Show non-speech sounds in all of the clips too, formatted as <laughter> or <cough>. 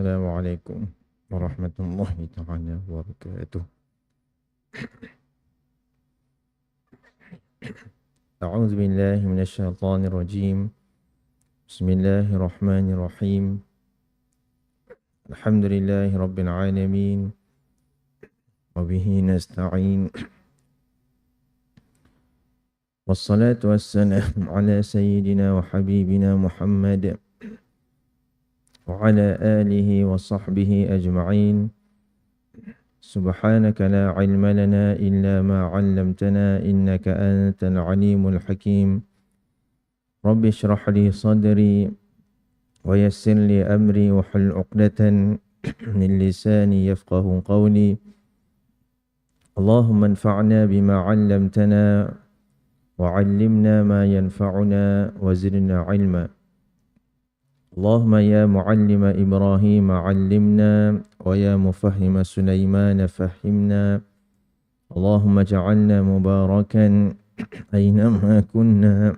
السلام عليكم ورحمة الله تعالى وبركاته. أعوذ بالله من الشيطان الرجيم. بسم الله الرحمن الرحيم. الحمد لله رب العالمين. وبه نستعين. والصلاة والسلام على سيدنا وحبيبنا محمد وعلى آله وصحبه أجمعين. سبحانك لا علم لنا إلا ما علمتنا إنك أنت العليم الحكيم. رب اشرح لي صدري ويسر لي أمري وحل عقدة من لساني يفقه قولي. اللهم انفعنا بما علمتنا وعلمنا ما ينفعنا وزرنا علما. اللهم يا معلم إبراهيم علمنا ويا مفهم سليمان فهمنا. اللهم اجعلنا مباركا أينما كنا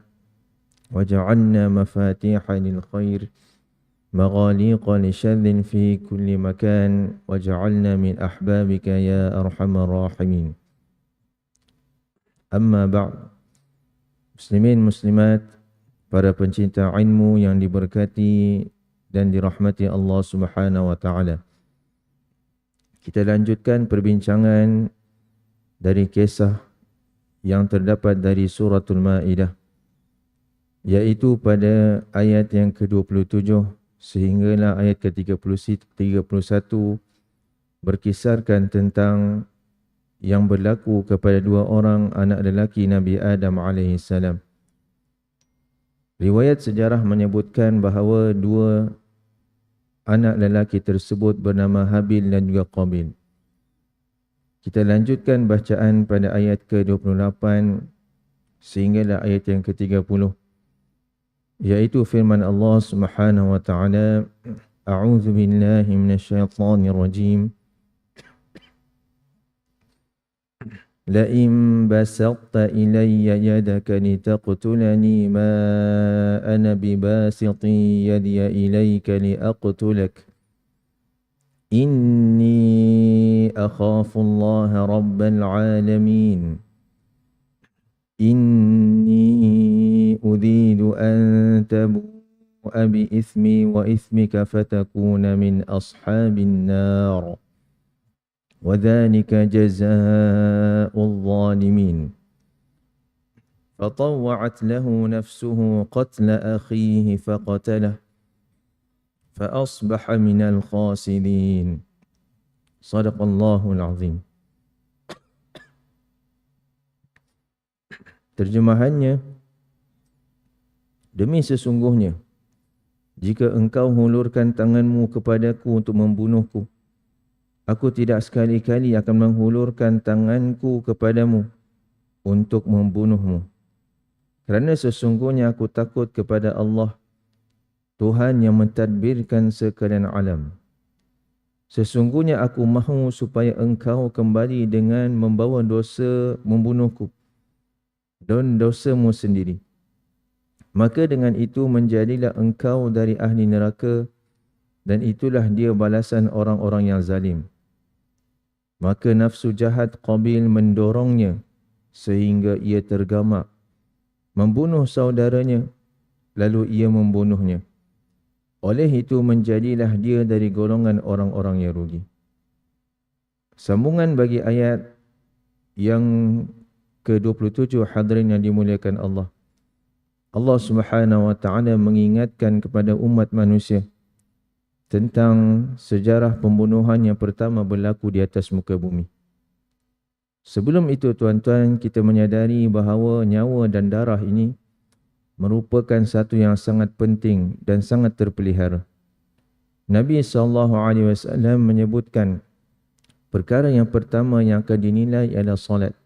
وجعلنا مفاتيح للخير مغاليق لشر في كل مكان وجعلنا من أحبابك يا أرحم الراحمين. أما بعد مسلمين مسلمات para pencinta ilmu yang diberkati dan dirahmati Allah Subhanahu wa taala. Kita lanjutkan perbincangan dari kisah yang terdapat dari suratul Maidah yaitu pada ayat yang ke-27 sehinggalah ayat ke-31 berkisarkan tentang yang berlaku kepada dua orang anak lelaki Nabi Adam alaihi salam. Riwayat sejarah menyebutkan bahawa dua anak lelaki tersebut bernama Habil dan juga Qabil. Kita lanjutkan bacaan pada ayat ke-28 sehinggalah ayat yang ke-30 yaitu firman Allah Subhanahu wa taala A'udzu billahi minasyaitonir rajim لئن بسطت إلي يدك لتقتلني ما أنا بباسط يدي إليك لأقتلك. إني أخاف الله رب العالمين. إني أريد أن تبوء بإثمي وإثمك فتكون من أصحاب النار. وذلك جزاء الظالمين فطوعت له نفسه قتل أخيه فقتله فأصبح من الخاسرين صدق الله العظيم Terjemahannya Demi sesungguhnya jika engkau hulurkan tanganmu kepadaku untuk membunuhku Aku tidak sekali-kali akan menghulurkan tanganku kepadamu untuk membunuhmu. Kerana sesungguhnya aku takut kepada Allah, Tuhan yang mentadbirkan sekalian alam. Sesungguhnya aku mahu supaya engkau kembali dengan membawa dosa membunuhku dan dosamu sendiri. Maka dengan itu menjadilah engkau dari ahli neraka dan itulah dia balasan orang-orang yang zalim. Maka nafsu jahat Qabil mendorongnya sehingga ia tergamak. Membunuh saudaranya, lalu ia membunuhnya. Oleh itu menjadilah dia dari golongan orang-orang yang rugi. Sambungan bagi ayat yang ke-27 hadirin yang dimuliakan Allah. Allah Subhanahu wa taala mengingatkan kepada umat manusia tentang sejarah pembunuhan yang pertama berlaku di atas muka bumi. Sebelum itu tuan-tuan kita menyadari bahawa nyawa dan darah ini merupakan satu yang sangat penting dan sangat terpelihara. Nabi SAW menyebutkan perkara yang pertama yang akan dinilai ialah solat.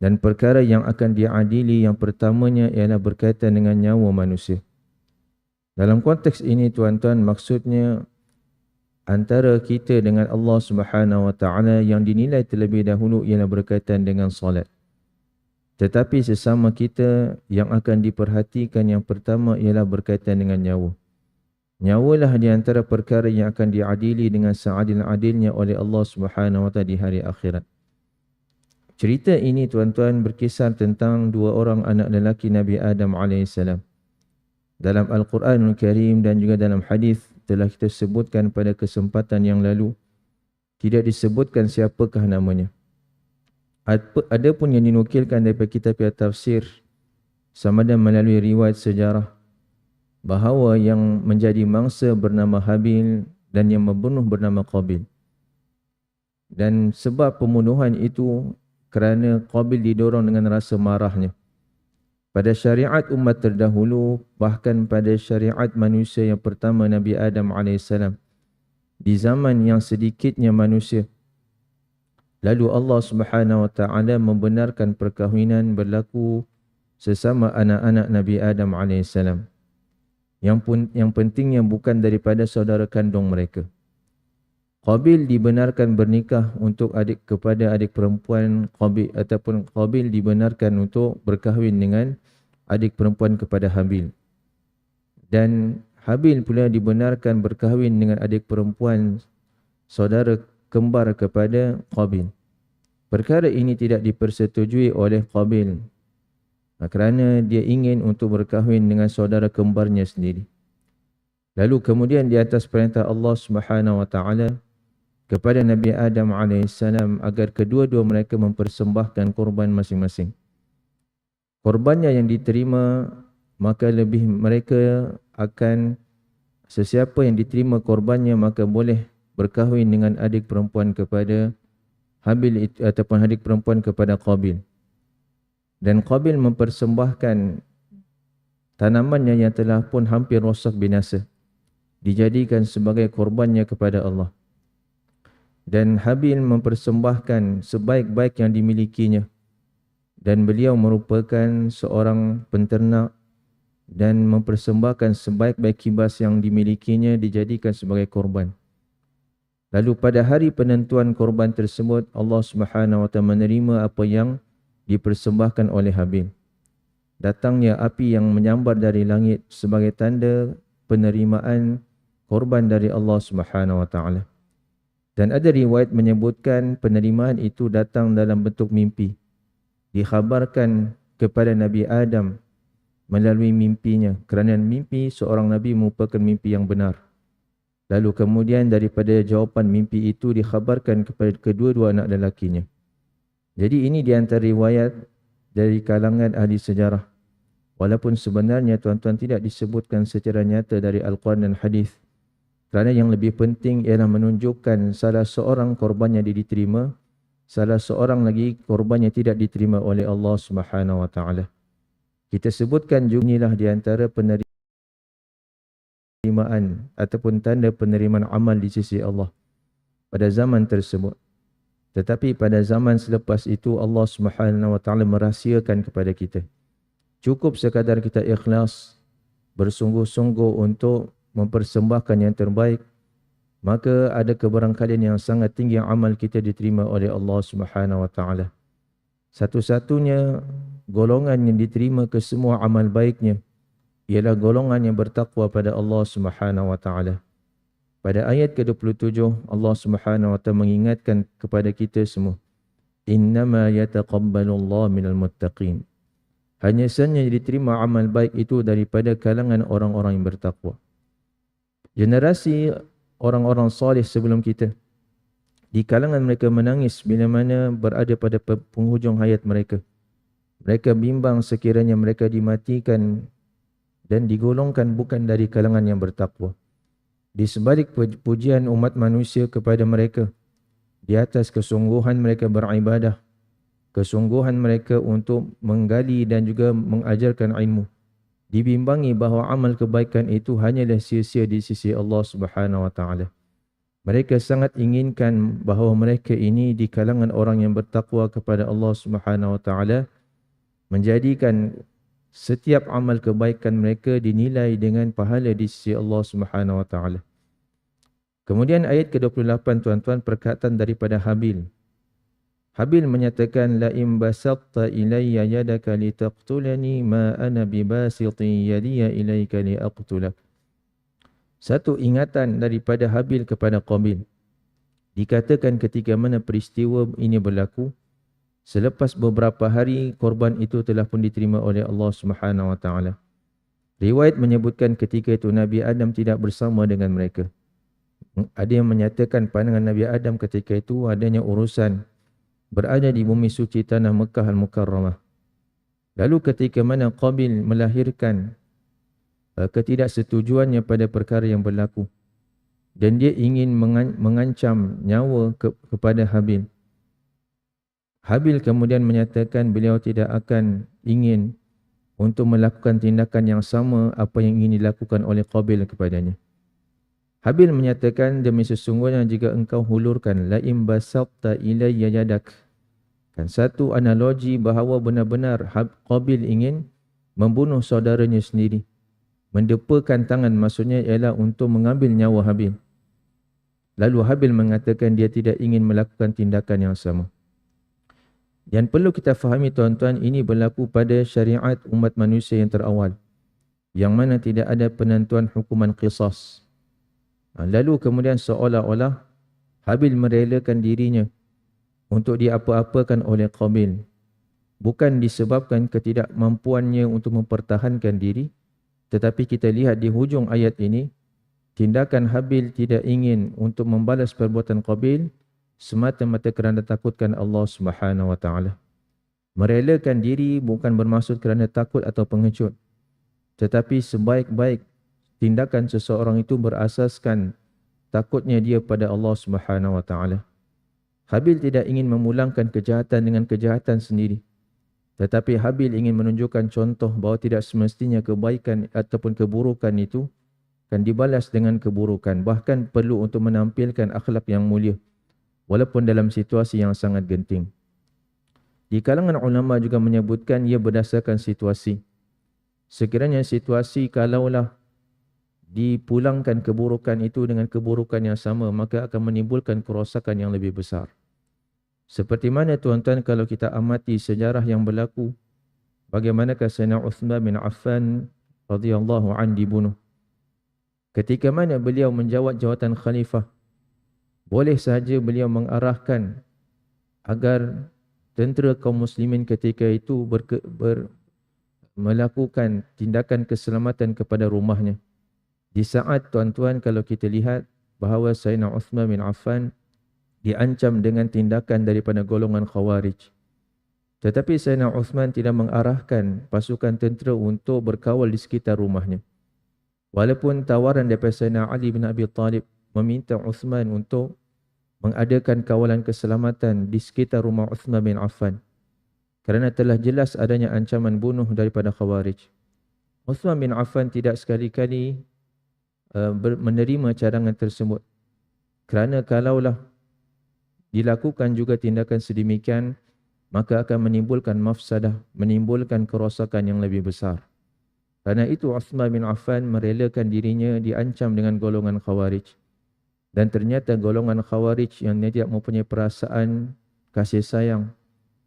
Dan perkara yang akan diadili yang pertamanya ialah berkaitan dengan nyawa manusia. Dalam konteks ini tuan-tuan maksudnya antara kita dengan Allah Subhanahu Wa Taala yang dinilai terlebih dahulu ialah berkaitan dengan solat. Tetapi sesama kita yang akan diperhatikan yang pertama ialah berkaitan dengan nyawa. Nyawalah di antara perkara yang akan diadili dengan seadil-adilnya oleh Allah Subhanahu Wa Taala di hari akhirat. Cerita ini tuan-tuan berkisar tentang dua orang anak lelaki Nabi Adam alaihissalam. Dalam Al-Quranul Karim dan juga dalam hadis telah kita sebutkan pada kesempatan yang lalu tidak disebutkan siapakah namanya. Ada pun yang dinukilkan daripada kitab tafsir sama ada melalui riwayat sejarah bahawa yang menjadi mangsa bernama Habil dan yang membunuh bernama Qabil. Dan sebab pembunuhan itu kerana Qabil didorong dengan rasa marahnya. Pada syariat umat terdahulu, bahkan pada syariat manusia yang pertama Nabi Adam AS, di zaman yang sedikitnya manusia, lalu Allah Subhanahu Wa Taala membenarkan perkahwinan berlaku sesama anak-anak Nabi Adam AS yang pun yang pentingnya bukan daripada saudara kandung mereka. Qabil dibenarkan bernikah untuk adik kepada adik perempuan Qabil ataupun Qabil dibenarkan untuk berkahwin dengan adik perempuan kepada Habil. Dan Habil pula dibenarkan berkahwin dengan adik perempuan saudara kembar kepada Qabil. Perkara ini tidak dipersetujui oleh Qabil Ha, kerana dia ingin untuk berkahwin dengan saudara kembarnya sendiri. Lalu kemudian di atas perintah Allah Subhanahu Wa Taala kepada Nabi Adam alaihissalam agar kedua-dua mereka mempersembahkan korban masing-masing. Korbannya yang diterima maka lebih mereka akan sesiapa yang diterima korbannya maka boleh berkahwin dengan adik perempuan kepada Habil ataupun adik perempuan kepada Qabil dan Qabil mempersembahkan tanamannya yang telah pun hampir rosak binasa dijadikan sebagai korbannya kepada Allah dan Habil mempersembahkan sebaik-baik yang dimilikinya dan beliau merupakan seorang penternak dan mempersembahkan sebaik-baik kibas yang dimilikinya dijadikan sebagai korban lalu pada hari penentuan korban tersebut Allah Subhanahu wa taala menerima apa yang dipersembahkan oleh Habil. Datangnya api yang menyambar dari langit sebagai tanda penerimaan korban dari Allah Subhanahu Wa Taala. Dan ada riwayat menyebutkan penerimaan itu datang dalam bentuk mimpi. Dikhabarkan kepada Nabi Adam melalui mimpinya kerana mimpi seorang Nabi merupakan mimpi yang benar. Lalu kemudian daripada jawapan mimpi itu dikhabarkan kepada kedua-dua anak lelakinya. Jadi ini di antara riwayat dari kalangan ahli sejarah. Walaupun sebenarnya tuan-tuan tidak disebutkan secara nyata dari Al-Quran dan Hadis. Kerana yang lebih penting ialah menunjukkan salah seorang korbannya diterima, salah seorang lagi korbannya tidak diterima oleh Allah Subhanahu Wa Taala. Kita sebutkan juga inilah di antara penerimaan ataupun tanda penerimaan amal di sisi Allah pada zaman tersebut. Tetapi pada zaman selepas itu Allah Subhanahu wa taala merahsiakan kepada kita. Cukup sekadar kita ikhlas bersungguh-sungguh untuk mempersembahkan yang terbaik maka ada keberangkalian yang sangat tinggi yang amal kita diterima oleh Allah Subhanahu wa taala. Satu-satunya golongan yang diterima ke semua amal baiknya ialah golongan yang bertakwa pada Allah Subhanahu wa taala. Pada ayat ke-27 Allah Subhanahu wa taala mengingatkan kepada kita semua innama yataqabbalullahu minal muttaqin. Hanya sahaja diterima amal baik itu daripada kalangan orang-orang yang bertakwa. Generasi orang-orang soleh sebelum kita. Di kalangan mereka menangis bila mana berada pada penghujung hayat mereka. Mereka bimbang sekiranya mereka dimatikan dan digolongkan bukan dari kalangan yang bertakwa. Di sebalik pujian umat manusia kepada mereka di atas kesungguhan mereka beribadah kesungguhan mereka untuk menggali dan juga mengajarkan ilmu dibimbangi bahawa amal kebaikan itu hanyalah sia-sia di sisi Allah Subhanahu wa taala mereka sangat inginkan bahawa mereka ini di kalangan orang yang bertakwa kepada Allah Subhanahu wa taala menjadikan setiap amal kebaikan mereka dinilai dengan pahala di sisi Allah Subhanahu wa taala. Kemudian ayat ke-28 tuan-tuan perkataan daripada Habil. Habil menyatakan la in basatta ilayya yadaka litaqtulani ma ana bibasiti yadiya ilayka liaqtulak. Satu ingatan daripada Habil kepada Qabil. Dikatakan ketika mana peristiwa ini berlaku, selepas beberapa hari korban itu telah pun diterima oleh Allah Subhanahu Wa Taala. Riwayat menyebutkan ketika itu Nabi Adam tidak bersama dengan mereka. Ada yang menyatakan pandangan Nabi Adam ketika itu adanya urusan berada di bumi suci tanah Mekah Al-Mukarramah. Lalu ketika mana Qabil melahirkan Uh, ketidaksetujuannya pada perkara yang berlaku dan dia ingin mengancam nyawa ke, kepada Habil. Habil kemudian menyatakan beliau tidak akan ingin untuk melakukan tindakan yang sama apa yang ingin dilakukan oleh Qabil kepadanya. Habil menyatakan demi sesungguhnya jika engkau hulurkan la im basaqta ilayya yadak kan satu analogi bahawa benar-benar Qabil ingin membunuh saudaranya sendiri mendepakan tangan maksudnya ialah untuk mengambil nyawa Habil. Lalu Habil mengatakan dia tidak ingin melakukan tindakan yang sama. Dan perlu kita fahami tuan-tuan ini berlaku pada syariat umat manusia yang terawal. Yang mana tidak ada penentuan hukuman qisas. Ha, lalu kemudian seolah-olah Habil merelakan dirinya untuk diapa-apakan oleh Qabil. Bukan disebabkan ketidakmampuannya untuk mempertahankan diri, tetapi kita lihat di hujung ayat ini, tindakan Habil tidak ingin untuk membalas perbuatan Qabil semata-mata kerana takutkan Allah Subhanahu wa taala. Merelakan diri bukan bermaksud kerana takut atau pengecut. Tetapi sebaik-baik tindakan seseorang itu berasaskan takutnya dia pada Allah Subhanahu wa taala. Habil tidak ingin memulangkan kejahatan dengan kejahatan sendiri. Tetapi Habil ingin menunjukkan contoh bahawa tidak semestinya kebaikan ataupun keburukan itu akan dibalas dengan keburukan. Bahkan perlu untuk menampilkan akhlak yang mulia. Walaupun dalam situasi yang sangat genting. Di kalangan ulama juga menyebutkan ia berdasarkan situasi. Sekiranya situasi kalaulah dipulangkan keburukan itu dengan keburukan yang sama, maka akan menimbulkan kerosakan yang lebih besar. Seperti mana tuan-tuan kalau kita amati sejarah yang berlaku bagaimanakah Sayyidina Uthman bin Affan radhiyallahu an dibunuh. Ketika mana beliau menjawat jawatan khalifah boleh sahaja beliau mengarahkan agar tentera kaum muslimin ketika itu ber, ber, melakukan tindakan keselamatan kepada rumahnya. Di saat tuan-tuan kalau kita lihat bahawa Sayyidina Uthman bin Affan diancam dengan tindakan daripada golongan khawarij. Tetapi Sayyidina Uthman tidak mengarahkan pasukan tentera untuk berkawal di sekitar rumahnya. Walaupun tawaran daripada Sayyidina Ali bin Abi Talib meminta Uthman untuk mengadakan kawalan keselamatan di sekitar rumah Uthman bin Affan. Kerana telah jelas adanya ancaman bunuh daripada khawarij. Uthman bin Affan tidak sekali-kali uh, menerima cadangan tersebut. Kerana kalaulah dilakukan juga tindakan sedemikian, maka akan menimbulkan mafsadah, menimbulkan kerosakan yang lebih besar. Karena itu Uthman bin Affan merelakan dirinya diancam dengan golongan khawarij. Dan ternyata golongan khawarij yang tidak mempunyai perasaan kasih sayang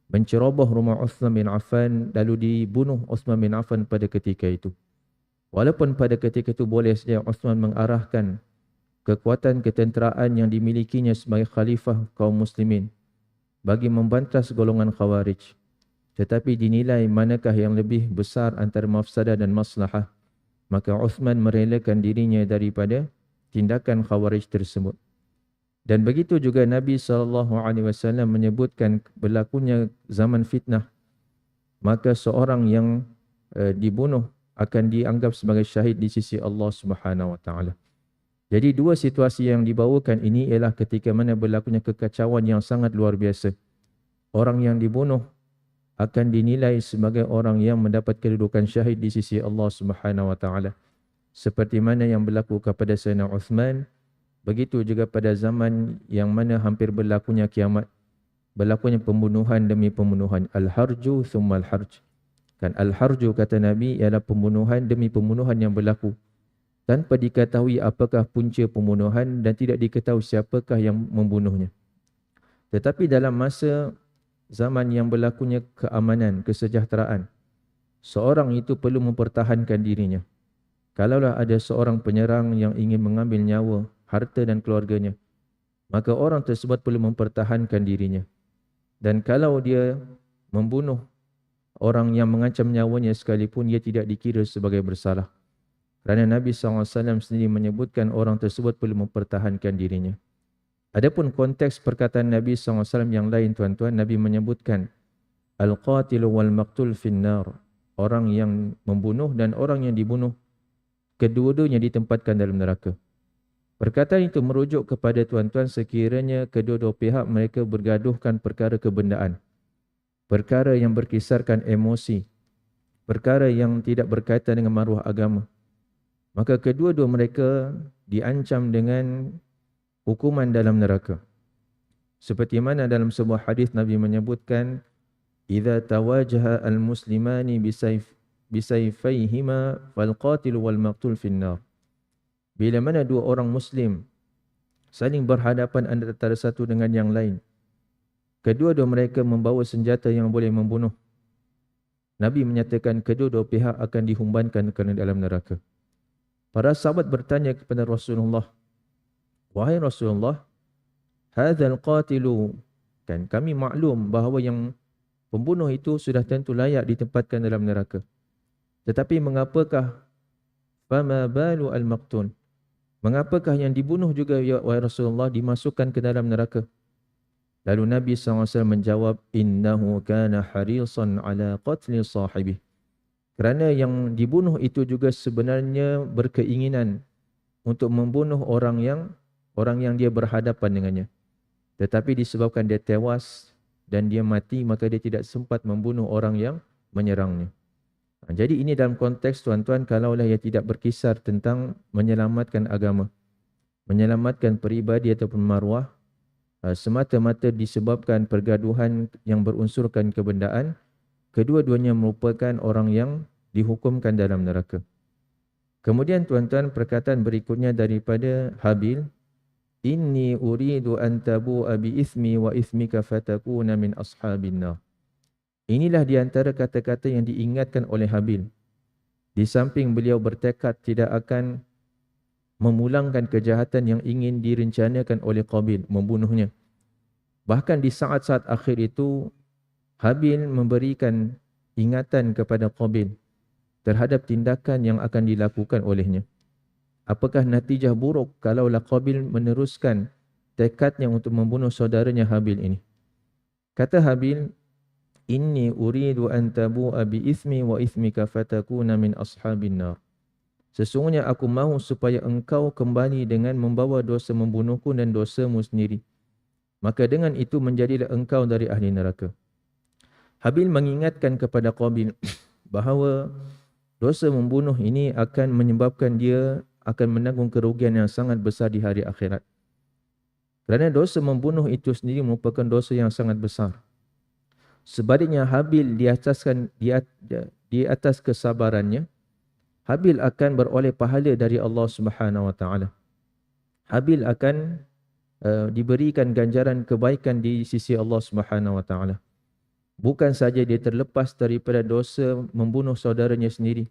menceroboh rumah Uthman bin Affan lalu dibunuh Uthman bin Affan pada ketika itu. Walaupun pada ketika itu boleh saja Uthman mengarahkan kekuatan ketenteraan yang dimilikinya sebagai khalifah kaum muslimin bagi membantas golongan khawarij. Tetapi dinilai manakah yang lebih besar antara mafsadah dan maslahah maka Uthman merelakan dirinya daripada tindakan khawarij tersebut. Dan begitu juga Nabi SAW menyebutkan berlakunya zaman fitnah maka seorang yang uh, dibunuh akan dianggap sebagai syahid di sisi Allah Subhanahu wa taala jadi dua situasi yang dibawakan ini ialah ketika mana berlakunya kekacauan yang sangat luar biasa. Orang yang dibunuh akan dinilai sebagai orang yang mendapat kedudukan syahid di sisi Allah Subhanahu wa taala. Seperti mana yang berlaku kepada Sayyidina Uthman, begitu juga pada zaman yang mana hampir berlakunya kiamat. Berlakunya pembunuhan demi pembunuhan. Al-harju thumma al-harj. Kan al-harju kata Nabi ialah pembunuhan demi pembunuhan yang berlaku tanpa diketahui apakah punca pembunuhan dan tidak diketahui siapakah yang membunuhnya. Tetapi dalam masa zaman yang berlakunya keamanan, kesejahteraan, seorang itu perlu mempertahankan dirinya. kalaulah ada seorang penyerang yang ingin mengambil nyawa, harta dan keluarganya, maka orang tersebut perlu mempertahankan dirinya. Dan kalau dia membunuh orang yang mengancam nyawanya sekalipun ia tidak dikira sebagai bersalah. Kerana Nabi SAW sendiri menyebutkan orang tersebut perlu mempertahankan dirinya. Adapun konteks perkataan Nabi SAW yang lain tuan-tuan, Nabi menyebutkan Al-Qatilu wal-Maqtul finnar. Orang yang membunuh dan orang yang dibunuh, kedua-duanya ditempatkan dalam neraka. Perkataan itu merujuk kepada tuan-tuan sekiranya kedua-dua pihak mereka bergaduhkan perkara kebendaan. Perkara yang berkisarkan emosi. Perkara yang tidak berkaitan dengan maruah agama maka kedua-dua mereka diancam dengan hukuman dalam neraka. Seperti mana dalam sebuah hadis Nabi menyebutkan idza tawajaha al-muslimani bisayf bisayfayhima fal qatil wal maqtul fin nar. Bila mana dua orang muslim saling berhadapan antara satu dengan yang lain. Kedua-dua mereka membawa senjata yang boleh membunuh. Nabi menyatakan kedua-dua pihak akan dihumbankan ke dalam neraka. Para sahabat bertanya kepada Rasulullah, "Wahai Rasulullah, hadzal qatilu kan kami maklum bahawa yang pembunuh itu sudah tentu layak ditempatkan dalam neraka. Tetapi mengapakah fama balu al-maqtun? Mengapakah yang dibunuh juga ya wahai Rasulullah dimasukkan ke dalam neraka?" Lalu Nabi SAW menjawab, Innahu kana harisan ala qatli sahibih. Kerana yang dibunuh itu juga sebenarnya berkeinginan untuk membunuh orang yang orang yang dia berhadapan dengannya. Tetapi disebabkan dia tewas dan dia mati maka dia tidak sempat membunuh orang yang menyerangnya. Ha, jadi ini dalam konteks tuan-tuan kalaulah ia tidak berkisar tentang menyelamatkan agama. Menyelamatkan peribadi ataupun maruah ha, semata-mata disebabkan pergaduhan yang berunsurkan kebendaan kedua-duanya merupakan orang yang dihukumkan dalam neraka. Kemudian tuan-tuan perkataan berikutnya daripada Habil Inni uridu an tabu abi ismi wa ismika fatakuna min ashabin nar. Inilah di antara kata-kata yang diingatkan oleh Habil. Di samping beliau bertekad tidak akan memulangkan kejahatan yang ingin direncanakan oleh Qabil, membunuhnya. Bahkan di saat-saat akhir itu, Habil memberikan ingatan kepada Qabil terhadap tindakan yang akan dilakukan olehnya. Apakah natijah buruk kalaulah Qabil meneruskan tekadnya untuk membunuh saudaranya Habil ini? Kata Habil, Inni uridu an tabu'a bi ismi wa ismika fatakuna min ashabin nar. Sesungguhnya aku mahu supaya engkau kembali dengan membawa dosa membunuhku dan dosamu sendiri. Maka dengan itu menjadilah engkau dari ahli neraka. Habil mengingatkan kepada Qabil <coughs> bahawa dosa membunuh ini akan menyebabkan dia akan menanggung kerugian yang sangat besar di hari akhirat. Kerana dosa membunuh itu sendiri merupakan dosa yang sangat besar. Sebaliknya Habil di ataskan di atas kesabarannya, Habil akan beroleh pahala dari Allah Subhanahu Wa Taala. Habil akan uh, diberikan ganjaran kebaikan di sisi Allah Subhanahu Wa Taala. Bukan saja dia terlepas daripada dosa membunuh saudaranya sendiri.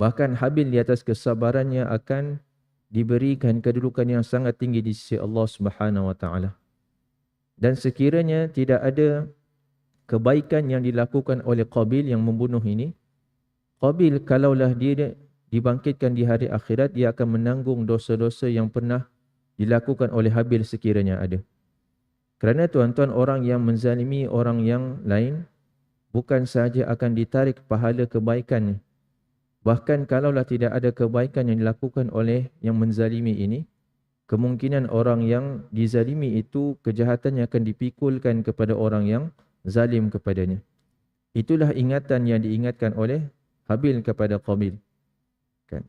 Bahkan Habil di atas kesabarannya akan diberikan kedudukan yang sangat tinggi di sisi Allah Subhanahu Wa Taala. Dan sekiranya tidak ada kebaikan yang dilakukan oleh Qabil yang membunuh ini, Qabil kalaulah dia dibangkitkan di hari akhirat, dia akan menanggung dosa-dosa yang pernah dilakukan oleh Habil sekiranya ada. Kerana tuan-tuan orang yang menzalimi orang yang lain bukan sahaja akan ditarik pahala kebaikannya. Bahkan kalaulah tidak ada kebaikan yang dilakukan oleh yang menzalimi ini, kemungkinan orang yang dizalimi itu kejahatannya akan dipikulkan kepada orang yang zalim kepadanya. Itulah ingatan yang diingatkan oleh Habil kepada Qabil. Kan?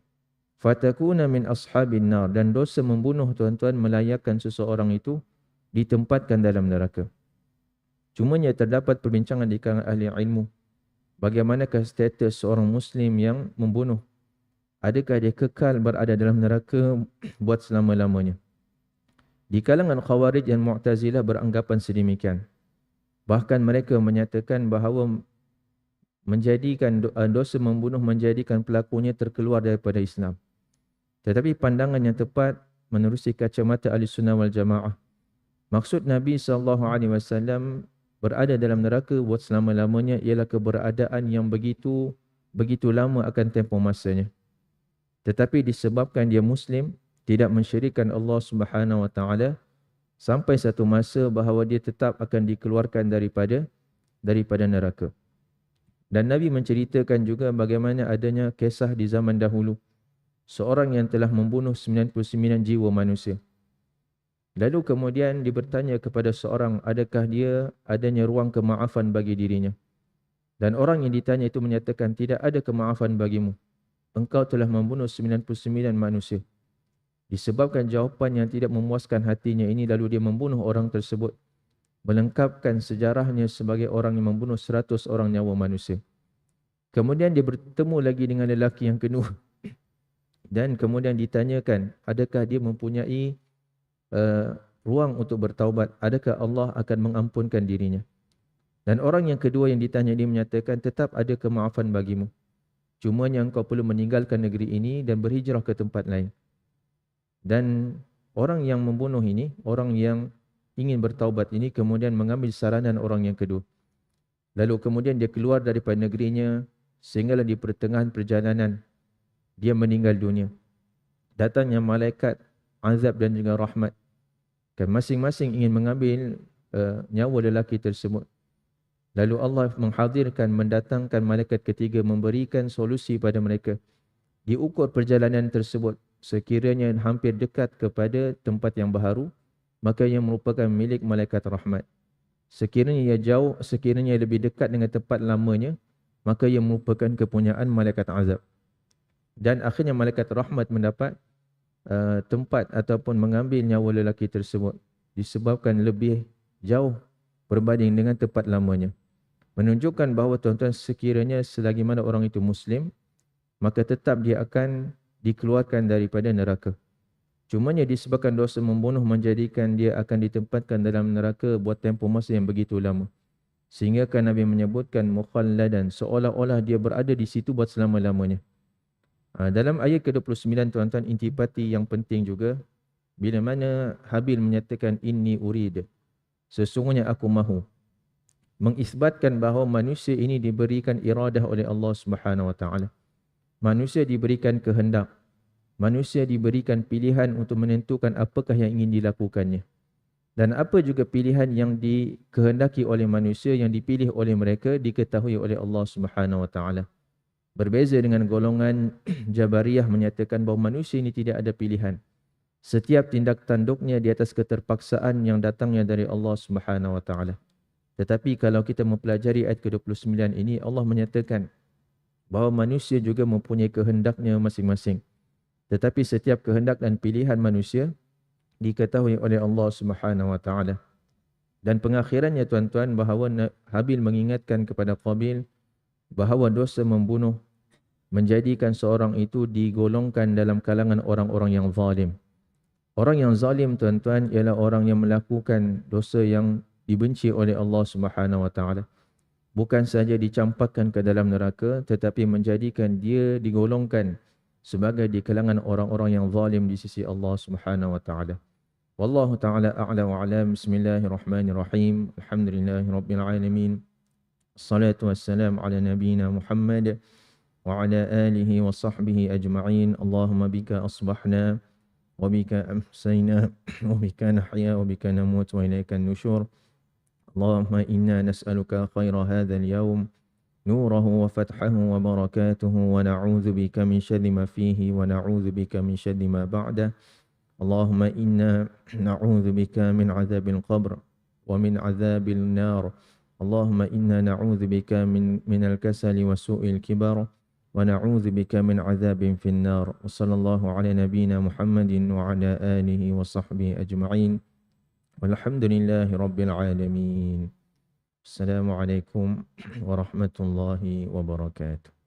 Fatakuna min ashabin nar dan dosa membunuh tuan-tuan melayakkan seseorang itu ditempatkan dalam neraka. Cumanya terdapat perbincangan di kalangan ahli ilmu. Bagaimanakah status seorang Muslim yang membunuh? Adakah dia kekal berada dalam neraka <clears throat> buat selama-lamanya? Di kalangan Khawarij dan Mu'tazilah beranggapan sedemikian. Bahkan mereka menyatakan bahawa menjadikan uh, dosa membunuh menjadikan pelakunya terkeluar daripada Islam. Tetapi pandangan yang tepat menerusi kacamata ahli sunnah wal jamaah. Maksud Nabi SAW berada dalam neraka buat selama-lamanya ialah keberadaan yang begitu begitu lama akan tempoh masanya. Tetapi disebabkan dia Muslim, tidak mensyirikan Allah Subhanahu Wa Taala sampai satu masa bahawa dia tetap akan dikeluarkan daripada daripada neraka. Dan Nabi menceritakan juga bagaimana adanya kisah di zaman dahulu seorang yang telah membunuh 99 jiwa manusia. Lalu kemudian dia bertanya kepada seorang adakah dia adanya ruang kemaafan bagi dirinya. Dan orang yang ditanya itu menyatakan tidak ada kemaafan bagimu. Engkau telah membunuh 99 manusia. Disebabkan jawapan yang tidak memuaskan hatinya ini lalu dia membunuh orang tersebut. Melengkapkan sejarahnya sebagai orang yang membunuh 100 orang nyawa manusia. Kemudian dia bertemu lagi dengan lelaki yang kedua. Dan kemudian ditanyakan adakah dia mempunyai uh, ruang untuk bertaubat. Adakah Allah akan mengampunkan dirinya. Dan orang yang kedua yang ditanya dia menyatakan tetap ada kemaafan bagimu. Cuma yang kau perlu meninggalkan negeri ini dan berhijrah ke tempat lain. Dan orang yang membunuh ini, orang yang ingin bertaubat ini kemudian mengambil saranan orang yang kedua. Lalu kemudian dia keluar daripada negerinya sehinggalah di pertengahan perjalanan dia meninggal dunia. Datangnya malaikat azab dan juga rahmat. Kan masing-masing ingin mengambil uh, nyawa lelaki tersebut. Lalu Allah menghadirkan, mendatangkan malaikat ketiga memberikan solusi pada mereka. Diukur perjalanan tersebut sekiranya hampir dekat kepada tempat yang baharu, maka ia merupakan milik malaikat rahmat. Sekiranya ia jauh, sekiranya lebih dekat dengan tempat lamanya, maka ia merupakan kepunyaan malaikat azab. Dan akhirnya malaikat rahmat mendapat uh, tempat ataupun mengambil nyawa lelaki tersebut disebabkan lebih jauh berbanding dengan tempat lamanya. Menunjukkan bahawa tuan-tuan sekiranya selagi mana orang itu Muslim, maka tetap dia akan dikeluarkan daripada neraka. Cumanya disebabkan dosa membunuh menjadikan dia akan ditempatkan dalam neraka buat tempoh masa yang begitu lama. Sehingga kan Nabi menyebutkan mukhalladan seolah-olah dia berada di situ buat selama-lamanya. Ha, dalam ayat ke-29 tuan-tuan intipati yang penting juga bila mana Habil menyatakan inni urid sesungguhnya aku mahu mengisbatkan bahawa manusia ini diberikan iradah oleh Allah Subhanahu wa taala manusia diberikan kehendak. Manusia diberikan pilihan untuk menentukan apakah yang ingin dilakukannya. Dan apa juga pilihan yang dikehendaki oleh manusia yang dipilih oleh mereka diketahui oleh Allah Subhanahu wa taala. Berbeza dengan golongan <clears throat> Jabariyah menyatakan bahawa manusia ini tidak ada pilihan. Setiap tindak tanduknya di atas keterpaksaan yang datangnya dari Allah Subhanahu wa taala. Tetapi kalau kita mempelajari ayat ke-29 ini Allah menyatakan bahawa manusia juga mempunyai kehendaknya masing-masing. Tetapi setiap kehendak dan pilihan manusia diketahui oleh Allah Subhanahu wa taala. Dan pengakhirannya tuan-tuan bahawa Habil mengingatkan kepada Qabil bahawa dosa membunuh menjadikan seorang itu digolongkan dalam kalangan orang-orang yang zalim. Orang yang zalim tuan-tuan ialah orang yang melakukan dosa yang dibenci oleh Allah Subhanahu wa taala bukan saja dicampakkan ke dalam neraka tetapi menjadikan dia digolongkan sebagai di kalangan orang-orang yang zalim di sisi Allah Subhanahu wa taala. Wallahu taala a'la wa alam. Bismillahirrahmanirrahim. Alhamdulillahirabbil alamin. الصلاة والسلام على نبينا محمد وعلى آله وصحبه أجمعين. اللهم بك أصبحنا وبك أمسينا <clears throat> وبك نحيا وبك نموت وإليك النشور. اللهم إنا نسألك خير هذا اليوم نوره وفتحه وبركاته ونعوذ بك من شر ما فيه ونعوذ بك من شر ما بعده. اللهم إنا <clears throat> نعوذ بك من عذاب القبر ومن عذاب النار. اللهم إنا نعوذ بك من, من الكسل وسوء الكبر ونعوذ بك من عذاب في النار. وصلى الله على نبينا محمد وعلى آله وصحبه أجمعين. والحمد لله رب العالمين. السلام عليكم ورحمة الله وبركاته.